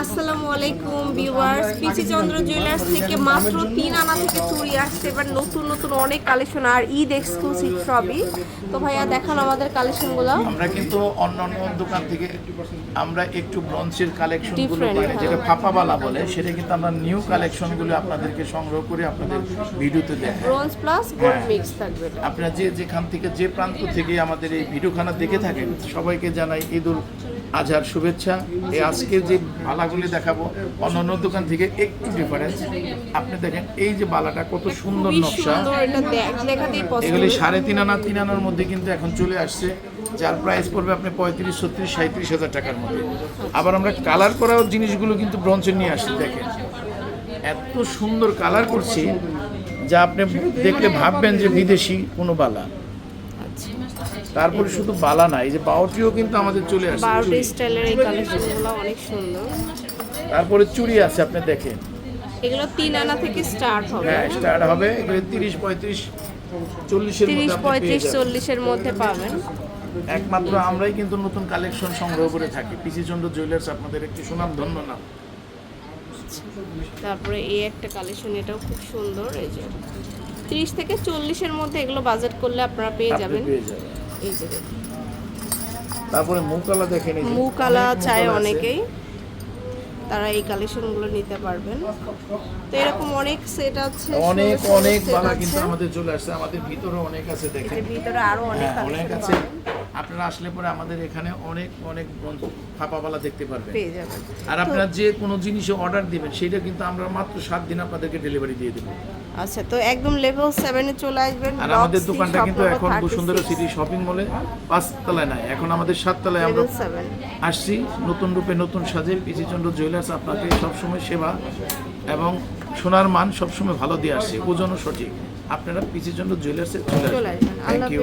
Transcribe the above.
আসসালামু আলাইকুম ভিউয়ার্স পিসি চন্দ্র জুয়েলার্স থেকে মাত্র তিন আনা থেকে চুরি আসছে। এবার নতুন নতুন অনেক কালেকশন আর ঈদ এক্সক্লুসিভ সবই। তো ভাইয়া দেখান আমাদের কালেকশনগুলো। আমরা কিন্তু অন্যান্য দোকান থেকে আমরা একটু ব্রঞ্চের কালেকশনগুলো পাই হ্যাঁ। যেটা ফাপাবালা বলে সেটা কিন্তু আমরা নিউ কালেকশনগুলো আপনাদেরকে সংগ্রহ করে আপনাদের ভিডিওতে দেখাই। Bronze plus gold. মিক্স থাকবে আপনারা যে যেখান থেকে যে প্রান্ত থেকে আমাদের এই ভিডিওখানা দেখে থাকেন সবাইকে জানাই ঈদুল আজহার শুভেচ্ছা। এই আজকে যে বালাগুলি দেখাবো অন্যান্য দোকান থেকে একটু ডিফারেন্স আপনি দেখেন এই যে বালাটা কত সুন্দর নকশা। এগুলি সাড়ে তিন আনা তিন আনার মধ্যে কিন্তু এখন চলে আসছে। যার প্রাইস পড়বে আপনি পঁয়ত্রিশ ছত্রিশ সাঁত্রিশ হাজার টাকার মধ্যে। আবার আমরা কালার করাও জিনিসগুলো কিন্তু ব্রঞ্চের নিয়ে আসছি দেখেন। এত সুন্দর কালার করছি যা আপনি দেখলে ভাববেন যে বিদেশি কোনো বালা। তারপরে শুধু বালা না এই যে বাউটিও কিন্তু আমাদের চলে আসে চুড়ি। স্টাইলের এই কালেকশনগুলো অনেক সুন্দর। তারপরে চুড়ি আছে আপনি দেখেন। এগুলো তিন আনা থেকে স্টার্ট হবে। হ্যাঁ স্টার্ট হবে এগুলো তিরিশ পঁয়ত্রিশ চল্লিশের তিরিশ পঁয়ত্রিশ। চল্লিশের মধ্যে পাবেন। একমাত্র আমরাই কিন্তু নতুন কালেকশন সংগ্রহ করে থাকি। পিসি চন্দ্র জুয়েলার্স আপনাদের একটি সুনাম ধন্য নাম। তারপরে এই একটা কালেকশন এটাও খুব সুন্দর এই যে। তিরিশ থেকে চল্লিশের মধ্যে এগুলো বাজেট করলে আপনারা পেয়ে যাবেন। এই যে তারপরে মুকালা দেখেন। মুকালা চায় অনেকেই। তারা এই কালেকশনগুলো নিতে পারবেন। তো এরকম অনেক সেট আছে অনেক অনেক বালা কিন্তু আমাদের চলে আসছে আমাদের ভিতরে অনেক আছে দেখেন। ভিতরে আরও অনেক হ্যাঁ অনেক আছে। আপনারা আসলে পরে আমাদের এখানে অনেক অনেক ফাঁপাবালা দেখতে পারবেন। পেয়ে যাবেন। আর আপনারা যে কোনো জিনিসে অর্ডার দিবেন সেটা কিন্তু আমরা মাত্র সাত দিন আপনাদেরকে ডেলিভারি দিয়ে দেবো। আচ্ছা তো একদম লেভেল সেভেনে চলে আসবেন আর আমাদের দোকানটা কিন্তু এখন বসুন্ধরা সিটি শপিং মলে পাঁচতলায় নাই। এখন আমাদের সাততলায় আমরা আসছি নতুন রূপে নতুন সাজে পিচিচন্দ্র জুয়েলার্স আপনাকে সবসময় সেবা এবং সোনার মান সবসময় ভালো দিয়ে আসছে ওজনও সঠিক। আপনারা পিচিচন্দ্র জুয়েলার্সে চলে আসবেন। Thank you